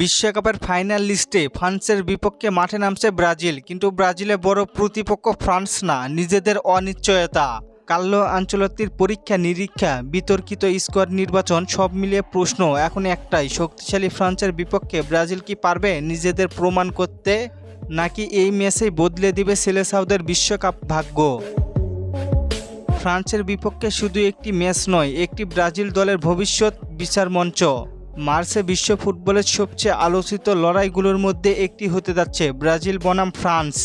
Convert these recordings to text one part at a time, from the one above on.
বিশ্বকাপের ফাইনাল লিস্টে ফ্রান্সের বিপক্ষে মাঠে নামছে ব্রাজিল, কিন্তু ব্রাজিলে বড় প্রতিপক্ষ ফ্রান্স না, নিজেদের অনিশ্চয়তা। কাল্লো আঞ্চলতির পরীক্ষা নিরীক্ষা, বিতর্কিত স্কোয়াড নির্বাচন, সব মিলিয়ে প্রশ্ন, এখন একটাই, শক্তিশালী ফ্রান্সের বিপক্ষে ব্রাজিল কি পারবে নিজেদের প্রমাণ করতে, নাকি এই ম্যাচেই বদলে দিবে সেলেসাউদের বিশ্বকাপ ভাগ্য? ফ্রান্সের বিপক্ষে শুধু একটি ম্যাচ নয়, একটি ব্রাজিল দলের ভবিষ্যৎ বিচার মঞ্চ মার্চে বিশ্ব ফুটবলের সবচেয়ে আলোচিত লড়াইগুলোর মধ্যে একটি হতে যাচ্ছে ব্রাজিল বনাম France.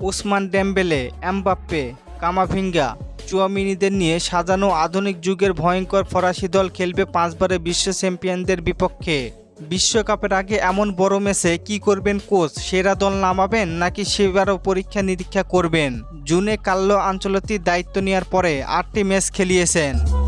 Ousmane Dembele, Mbappe, Camavinga, চুয়ামিনিদের নিয়ে সাজানো আধুনিক যুগের ভয়ঙ্কর ফরাসি দল খেলবে পাঁচবারে বিশ্ব চ্যাম্পিয়নদের বিপক্ষে। বিশ্বকাপের আগে এমন বড় ম্যাচে কি করবেন কোচ, সেরা দল নামাবেন নাকি সেবারও পরীক্ষা নিরীক্ষা করবেন? জুনে কাল্লো আঞ্চলতির দায়িত্ব নেওয়ার পরে আটটি ম্যাচ খেলিয়েছেন।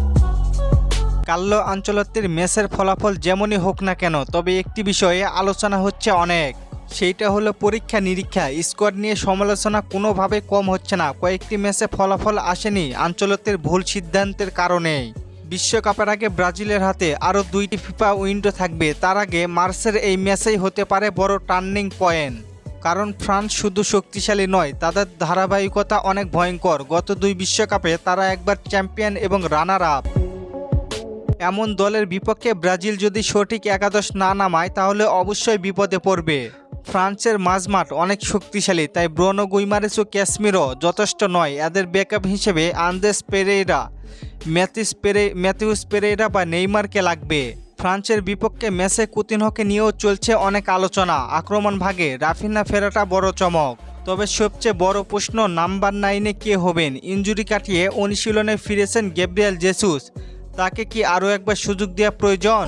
কাল্লো আঞ্চলতির ম্যাচের ফলাফল যেমনই হোক না কেন, তবে একটি বিষয়ে আলোচনা হচ্ছে অনেক। সেইটা হলো পরীক্ষা নিরীক্ষা, স্কোয়াড নিয়ে সমালোচনা কোনোভাবে কম হচ্ছে না। কয়েকটি ম্যাচে ফলাফল আসেনি আঞ্চলতের ভুল সিদ্ধান্তের কারণেই। বিশ্বকাপের আগে ব্রাজিলের হাতে আরও দুইটি ফিফা উইন্ডো থাকবে, তার আগে মার্চের এই ম্যাচেই হতে পারে বড় টার্নিং পয়েন্ট। কারণ ফ্রান্স শুধু শক্তিশালী নয়, তাদের ধারাবাহিকতা অনেক ভয়ঙ্কর। গত দুই বিশ্বকাপে তারা একবার চ্যাম্পিয়ন এবং রানার আপ এমন দলের বিপক্ষে ব্রাজিল যদি সঠিক একাদশ না নামায়, তাহলে অবশ্যই বিপদে পড়বে। ফ্রান্সের মাঝমাঠ অনেক শক্তিশালী, তাই ব্রনো গুইমারেস ও ক্যাসমিরো যথেষ্ট নয়। এদের ব্যাকআপ হিসেবে আন্দেস পেরেইরা, ম্যাথিস পেরে, ম্যাথিউস পেরেইরা বা নেইমারকে লাগবে। ফ্রান্সের বিপক্ষে ম্যাচে কুতিনহকে নিয়েও চলছে অনেক আলোচনা। আক্রমণ ভাগে রাফিনা ফেরাটা বড় চমক। তবে সবচেয়ে বড় প্রশ্ন নাম্বার নাইনে কে হবেন? ইঞ্জুরি কাটিয়ে অনুশীলনে ফিরেছেন গ্যাব্রিয়েল জেসুস। তাকে কি আরও একবার সুযোগ দেওয়া প্রয়োজন?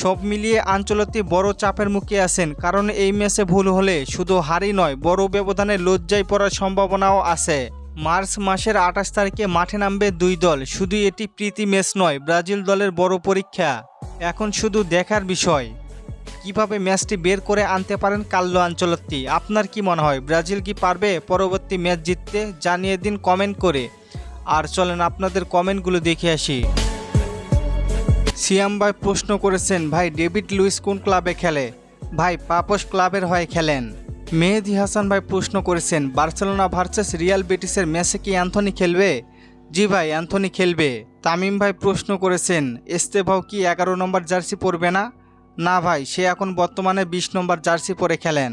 সব মিলিয়ে আঞ্চলতি বড় চাপের মুখে আছেন, কারণ এই ম্যাচে ভুল হলে শুধু হারই নয়, বড় ব্যবধানে লজ্জায় পড়ার সম্ভাবনাও আছে। মার্চ মাসের আঠাশ তারিখে মাঠে নামবে দুই দল, শুধু এটি প্রীতি ম্যাচ নয়, ব্রাজিল দলের বড় পরীক্ষা। এখন শুধু দেখার বিষয়, কীভাবে ম্যাচটি বের করে আনতে পারেন কাল্লো আঞ্চলত্তি আপনার কি মনে হয়, ব্রাজিল কি পারবে পরবর্তী ম্যাচ জিততে? জানিয়ে দিন কমেন্ট করে। আর চলেন আপনাদের কমেন্টগুলো দেখে আসি। সিয়াম ভাই প্রশ্ন করেছেন, ভাই, ডেভিড লুইস কোন ক্লাবে খেলে? ভাই পাপস ক্লাবের হয়ে খেলেন। মেহেদি হাসান ভাই প্রশ্ন করেছেন, বার্সেলোনা ভার্সেস রিয়াল বেটিসের ম্যাচে কি অ্যান্থনি খেলবে? জি ভাই, অ্যান্থনি খেলবে। তামিম ভাই প্রশ্ন করেছেন, এস্তেভাও কি এগারো নম্বর জার্সি পরবে না? না ভাই, সে এখন বর্তমানে বিশ নম্বর জার্সি পরে খেলেন।